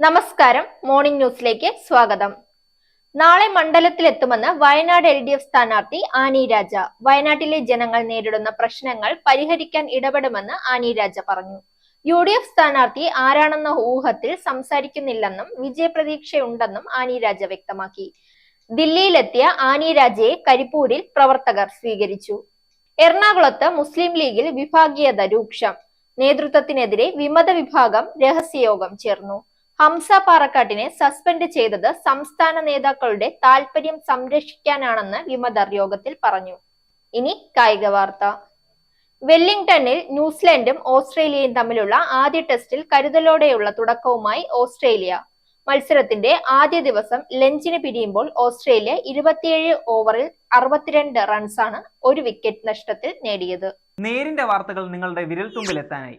നമസ്കാരം. മോർണിംഗ് ന്യൂസിലേക്ക് സ്വാഗതം. നാളെ മണ്ഡലത്തിലെത്തുമെന്ന് വയനാട് എൽ ഡി എഫ് സ്ഥാനാർത്ഥി ആനി രാജ. വയനാട്ടിലെ ജനങ്ങൾ നേരിടുന്ന പ്രശ്നങ്ങൾ പരിഹരിക്കാൻ ഇടപെടുമെന്ന് ആനി രാജ പറഞ്ഞു. യു ഡി എഫ് സ്ഥാനാർത്ഥി ആരാണെന്ന ഊഹത്തിൽ സംസാരിക്കുന്നില്ലെന്നും വിജയപ്രതീക്ഷയുണ്ടെന്നും ആനി രാജ വ്യക്തമാക്കി. ദില്ലിയിലെത്തിയ ആനി രാജയെ കരിപ്പൂരിൽ പ്രവർത്തകർ സ്വീകരിച്ചു. എറണാകുളത്ത് മുസ്ലിം ലീഗിൽ വിഭാഗീയത രൂക്ഷം. നേതൃത്വത്തിനെതിരെ വിമത വിഭാഗം രഹസ്യയോഗം ചേർന്നു. ഹംസ പാറക്കാട്ടിനെ സസ്പെൻഡ് ചെയ്തത് സംസ്ഥാന നേതാക്കളുടെ താൽപര്യം സംരക്ഷിക്കാനാണെന്ന് വിമതർ യോഗത്തിൽ പറഞ്ഞു. ഇനി കായിക വാർത്ത. വെല്ലിംഗ്ടണിൽ ന്യൂസിലൻഡും ഓസ്ട്രേലിയയും തമ്മിലുള്ള ആദ്യ ടെസ്റ്റിൽ കരുതലോടെയുള്ള തുടക്കവുമായി ഓസ്ട്രേലിയ. മത്സരത്തിന്റെ ആദ്യ ദിവസം ലഞ്ചിന് പിരിയുമ്പോൾ ഓസ്ട്രേലിയ ഇരുപത്തിയേഴ് ഓവറിൽ അറുപത്തിരണ്ട് റൺസാണ് ഒരു വിക്കറ്റ് നഷ്ടത്തിൽ നേടിയത്. നേരിന്റെ വാർത്തകൾ നിങ്ങളുടെ വിരൽത്തുമ്പിൽ എത്താനായി